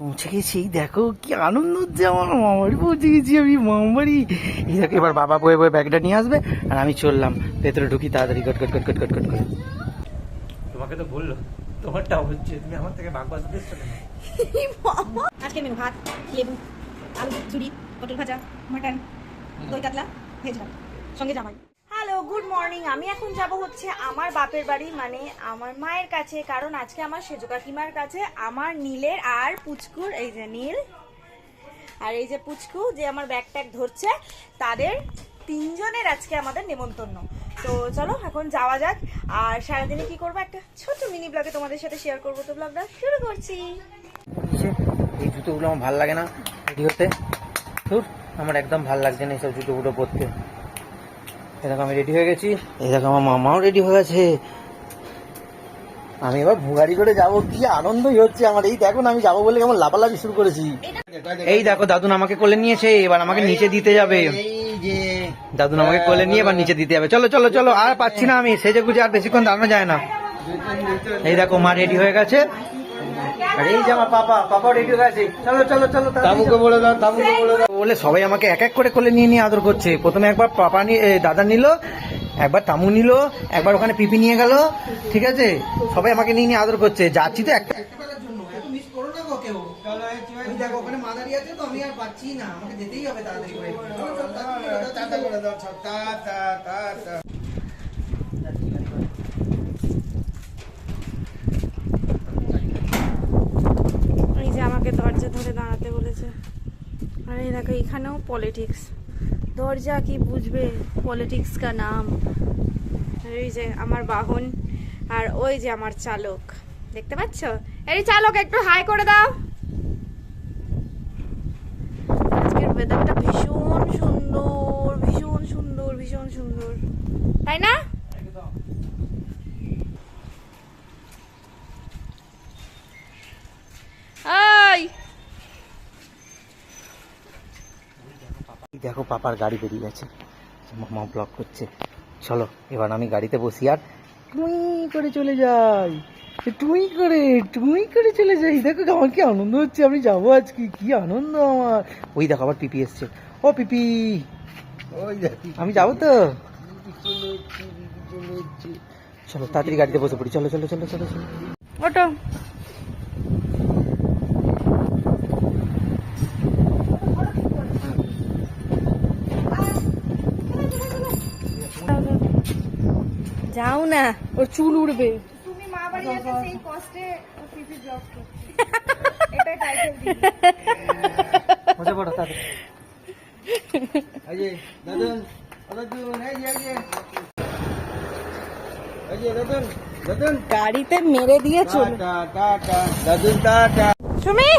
পৌঁছে গেছি। দেখো কি আনন্দ হচ্ছে আমার মামাবাড়ি পৌঁছে গেছি আমি মামারি এই দেখো এবার বাবা বয়ে বয়ে ব্যাগটা নিয়ে আসবে আর আমি চললাম ভেতরে ঢুকি তাড়াতাড়ি কট কট কট কট কট কট করে। তোমাকে তো বলল তোমারটা হচ্ছে তুমি আমার থেকে ভাগ এসছো কেন? আজকে মেনু ভাত লেবু আলু চুরি পটল ভাজা মাটন দই কাতলা ভেজ সঙ্গে জামাই। Good morning. আমি এখন যাব হচ্ছে আমার বাপের বাড়ি মানে আমার মায়ের কাছে, কারণ আজকে আমার সেজো কাকিমার কাছে আমার নীলের আর পুচকুর, এই যে নীল আর এই যে পুচকু যে আমার ব্যাগ ট্যাগ ধরছে, তাদের তিনজনের আজকে আমাদের নেমন্তন্ন। তো চলো, এখন যাওয়া যাক। আর সারাদিনে কি করব? একটা ছোট মিনি ব্লগে তোমাদের সাথে শেয়ার করব। তো ব্লগটা শুরু করছি। এই জুতোগুলো আমার ভালো লাগে না রেডি হতে আমার একদম ভালো লাগছে না এইসব জুতোগুলো পরতে। দেখো আমি রেডি হয়ে গেছি। এই দেখো আমার মামাও রেডি হয়ে গেছে। আমি এবার ভুগাড়ি করে যাব কি আনন্দই হচ্ছে আমার। এই দেখো না আমি যাব বলে কেমন লাফালাফি শুরু করেছি। এই দেখো দাদুন আমাকে কোলে নিয়েছে এবার আমাকে নিচে দিতে যাবে। দাদুন আমাকে কোলে নিয়ে এবার নিচে দিতে যাবে। চলো চলো চলো আর পাচ্ছি না আমি। সেজে গুজে আর বেশিক্ষণ দাঁড়ানো যায় না। এই দেখো মা রেডি হয়ে গেছে। আর এই যে আমার পাপা পাপা রেডি হয়ে গেছে। চলো চলো চলো তাবুকে বলে দাও তাবুকে বলে দাও। বলে সবাই আমাকে এক এক করে কোলে নিয়ে নিয়ে আদর করছে। প্রথমে একবার পাপা নিয়ে দাদা নিল একবার তামু নিল একবার ওখানে পিপি নিয়ে গেল ঠিক আছে? সবাই আমাকে নিয়ে নিয়ে আদর করছে। যাচ্ছি তো একটা টাটা করে দাও টা টা টা টা এই যে আমাকে দরজা ধরে দাঁড়াতে বলেছে। আর দেখো, এখানেও পলিটিক্স দরজা কি বুঝবে পলিটিক্স কা নাম? এই যে আমার বাহন আর ওই যে আমার চালক। দেখতে পাচ্ছ? এই চালক, একটু হাই করে দাও। আজকের ওয়েদারটা ভীষণ সুন্দর ভীষণ সুন্দর ভীষণ সুন্দর। তাই না? এই দেখো পাপার গাড়ি বেরিয়ে গেছে। মামা ব্লক করছে। চলো এবার আমি গাড়িতে বসি আর টুই করে চলে যাই। টুই করে টুই করে চলে যাই। দেখো আমার কি আনন্দ হচ্ছে আমি যাব আজকে কি আনন্দ আমার। ওই দেখো আবার পিপি এসছে। ও পিপি ওই আমি যাব তো। চলো তাড়াতাড়ি গাড়িতে বসে পড়ি। চলো চলো চলো চলো চলো। ওটো যাও না ওর চুল উড়বে তুমি মা বাড়ি এসে সেই কষ্টে পিপি ব্লক এটাই টাইটেল বসে পড়ো তাড়াতাড়ি এই যে দাদুন ও দাদুন এই যে এই যে এই যে দাদুন দাদুন গাড়িতে মেরে দিয়ে চল টা টা টা দাদুন টা টা সুমি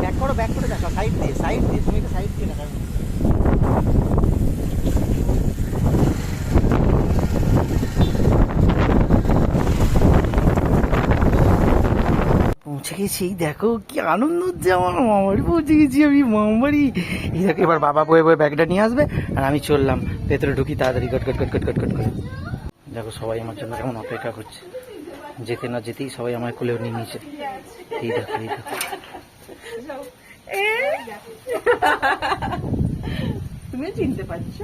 ব্যাক করো ব্যাক করে দেখো সাইড দিয়ে সাইড দিয়ে তুমি তো সাইড দিয়ে দেখো এই দেখো কি আনন্দ হচ্ছে আমার মামাবাড়ি পৌঁছে গেছি আমি মামাবাড়ি। এই দেখো এবার বাবা বয়ে বয়ে ব্যাগটা নিয়ে আসবে আর আমি চললাম ভেতরে ঢুকি তাড়াতাড়ি কট কট কট কট কট কট করে। দেখো সবাই আমার জন্য কেমন অপেক্ষা করছে। যেতে না যেতেই সবাই আমায় কোলে নিয়ে নিয়েছে। এই দেখো এই দেখো। তুমি চিনতে পারছ?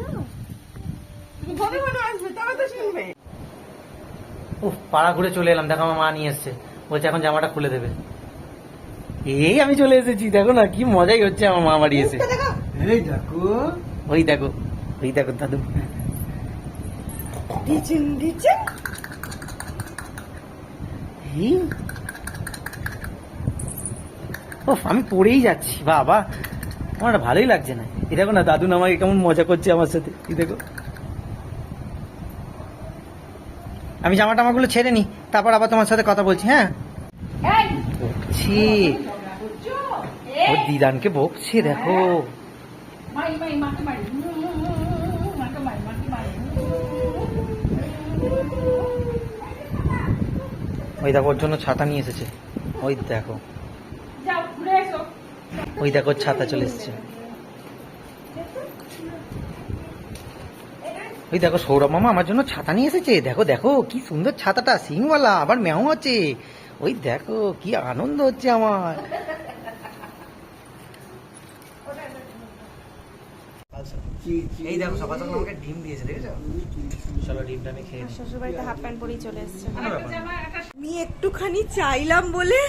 পাড়া ঘুরে চলে এলাম দেখো আমার মা নিয়ে এসছে। বলছে এখন জামাটা খুলে দেবে। এই আমি চলে এসেছি দেখো না কি মজাই হচ্ছে আমার মা বাড়ি এসে। এই দেখো। ওই দেখো ওই দেখো দাদু। দিচ্ছেন দিচ্ছেন আমি পড়েই যাচ্ছি বাবা। আমার ভালোই লাগছে না। এই দেখো না দাদু না আমাকে কেমন মজা করছে আমার সাথে। এই দেখো। আমি জামা টামাগুলো ছেড়ে নি তারপর আবার তোমার সাথে কথা বলছি হ্যাঁ? এই। দিদানকে বকছে দেখো ওই দেখো ওর জন্য ছাতা নিয়ে এসেছে ওই দেখো ওই দেখো ছাতা চলে এসেছে ওই দেখো সৌরভ মামা আমার জন্য ছাতা নিয়ে এসেছে দেখো দেখো কি সুন্দর ছাতাটা সিংওয়ালা আবার ম্যাও আছে ওই দেখো কি আনন্দ হচ্ছে আমার এই দেখো সকাল সকাল আমাকে ডিম দিয়েছে দেখেছ? চলো ডিমটা আমি খেয়ে নিই। শ্বশুর বাড়িতে হাফ প্যান্ট পরেই চলে এসছে। আমি একটুখানি চাইলাম বলে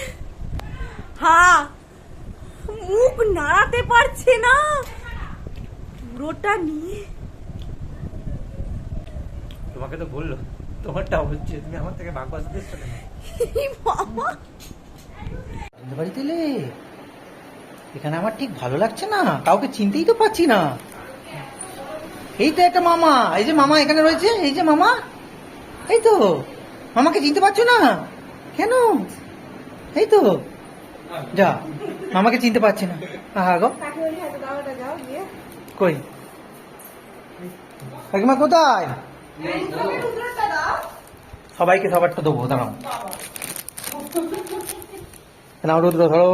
হ্যাঁ মুখ নাড়াতে পারছে না। পুরোটা নিয়ে। তোমাকে তো বলল তোমারটা হচ্ছে তুমি আমার থেকে ভাগ বাজতে এসছো বাবা। বাড়িতে এলে? এখানে আমার ঠিক ভালো লাগছে না কাউকে চিনতেই তো পাচ্ছি না। এই তো একটা মামা, এই যে মামা এখানে রয়েছে, এই যে মামা, এই তো, মামাকে চিনতে পারছ না? কেন? এই তো, যা, মামাকে চিনতে পারছি না। আহা গো। কই? কাকিমা কোথায়? সবাইকে সবারটা দেবো, দাঁড়াও। নাও রুদ্র, ধরো।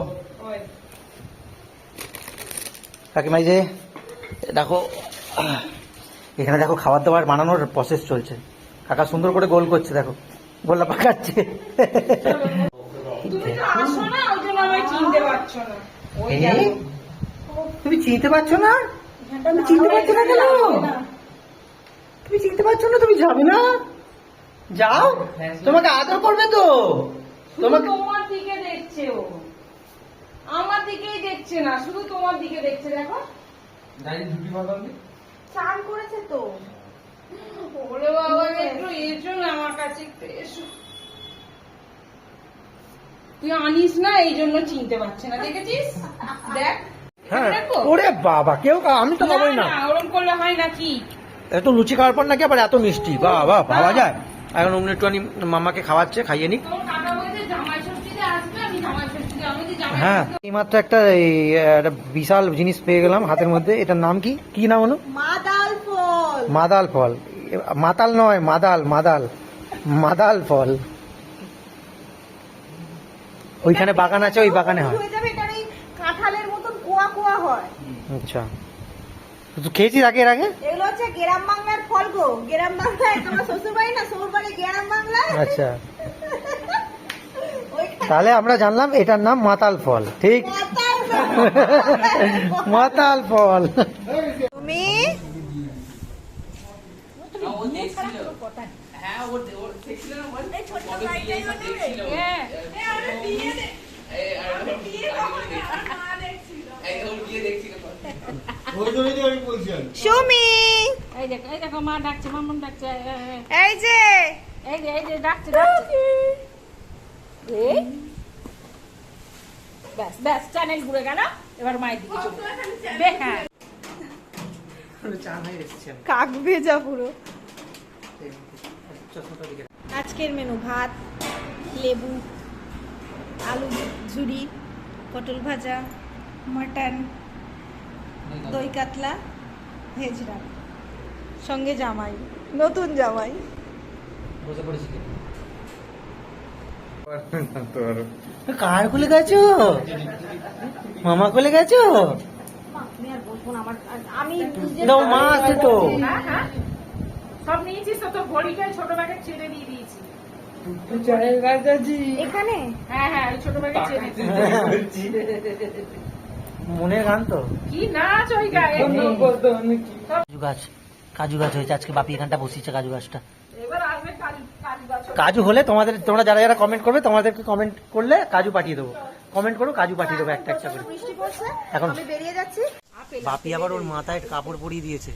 কাকিমা এই যে, দেখো এখানে দেখো খাবার দাবার বানানোর প্রসেস চলছে। কাকা সুন্দর করে গোল করছে দেখো। গোল্লা পাকাচ্ছে। তুমি চিনতে পারছ না। এই, তুমি চিনতে পারছ না? তুমি চিনতে পারছ না কেন? তুমি চিনতে পারছ না তুমি যাবে না? যাও। তোমাকে আদর করবে তো। তোমাকে তোমার দিকে দেখছে ও। আমার দিকেই দেখছে না শুধু তোমার দিকে দেখছে দেখো। চান করেছে তো। ওরে বাবা একটু এসো না আমার কাছে একটু এসো। তুই আনিস না এই জন্য চিনতে পারছে না দেখেছিস? দেখ হ্যাঁ ওরে বাবা কেউ আমি তো খাবোই না। ওরম করলে হয় নাকি? এত লুচি খাওয়ার পর নাকি আবার এত মিষ্টি? বাবা পাওয়া যায়। এখন অমনি একটুখানি মামাকে খাওয়াচ্ছে খাইয়ে নিক তোর কাকা বলছে জামাই ষষ্ঠীতে আসবে আমি জামাই ষষ্ঠীতে আমি যে জামাই হ্যাঁ। এইমাত্র একটা এই, একটা বিশাল জিনিস পেয়ে গেলাম হাতের মধ্যে। এটার নাম কি? কি নাম হলো? মাদাল ফল। মাদাল ফল। মাতাল নয় মাদাল মাদাল। মাদাল ফল। ওইখানে বাগান আছে ওই বাগানে হয়। কাঁঠালের মতন কোয়া কোয়া হয়। আচ্ছা। তুই খেয়েছিস আগে এর আগে? এগুলো হচ্ছে গ্রাম বাংলার ফল গো। গ্রাম বাংলায় তোমার শ্বশুর বাড়ি না শ্বশুর বাড়ি গ্রাম বাংলায়? আচ্ছা। তাহলে আমরা জানলাম এটার নাম মাতাল ফল ঠিক? মাতাল ফল। তুমি? সুমি! এই দেখ এই দেখো মা ডাকছে মামন ডাকছে এই, যে! এই যে এই যে ডাকছে ডাকছে। ব্যাস ব্যাস চ্যানেল ঘুরে গেল। এবার মায়ের দিকে চলে কাক ভেজা পুরো। আজকের মেনু ভাত লেবু আলু ঝুরি পটল ভাজা মটন দই কাতলা। ভেজ সঙ্গে জামাই নতুন জামাই। বসে পড়েছি কার কোলে গেছো? মামা কোলে গেছো? আমি আর বলব না আমার আমি দাও মা আছে তো হ্যাঁ হ্যাঁ? সব নিয়েছিস তো তোর ঘড়িটা ছোট ব্যাগে ছেড়ে দিয়ে দিয়েছি। এখানে? হ্যাঁ হ্যাঁ ছোট ব্যাগে ছেড়ে দিয়েছি। মনের গান তো? কি নাচ ওই গায়ে? কাজু গাছ কাজু গাছ হয়েছে আজকে বাপি এখানটা বসিয়েছে কাজু গাছটা। কাজু হলে তোমাদের তোমরা যারা যারা কমেন্ট করবে তোমাদেরকে কমেন্ট করলে কাজু পাঠিয়ে দেবো। কমেন্ট করো কাজু পাঠিয়ে দেবো একটা একটা করে। এখন বেরিয়ে যাচ্ছি। বাপি আবার ওর মাথায় কাপড় পরিয়ে দিয়েছে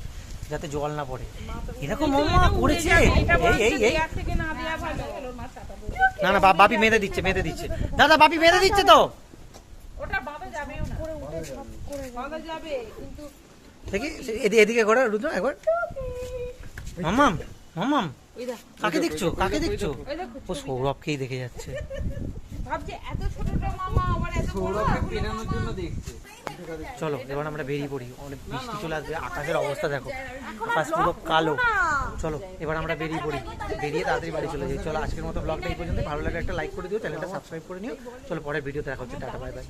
যাতে জল না পড়ে। এরকম মামা করেছে? এই এই এই। না। না বাপি মেঁধে দিচ্ছে মেঁধে দিচ্ছে। দাদা বাপি মেঁধে দিচ্ছে তো। দেখি এদিকে ঘোরা রুদ্র একবার। মামাম মামাম ওই দেখ কাকে দেখছ? কাকে দেখছ? ও সৌরভকেই দেখে। যাচ্ছে? ভাবছি এত ছোটটা মামা আবার এত বড় সৌরভকে পেরানোর জন্য দেখছে। চলো এবার আমরা বেরিয়ে পড়ি। অনেক বৃষ্টি চলে আসবে আকাশের অবস্থা দেখো। আকাশ পুরো কালো। চলো এবার আমরা বেরিয়ে পড়ি। বেরিয়ে তাড়াতাড়ি বাড়ি চলে যাই। চলো আজকের মতো ব্লগটা এই পর্যন্ত ভালো লাগে একটা লাইক করে দিও চ্যানেলটা সাবস্ক্রাইব করে নিও। চলো পরের ভিডিওতে দেখা হচ্ছে। Tata bye bye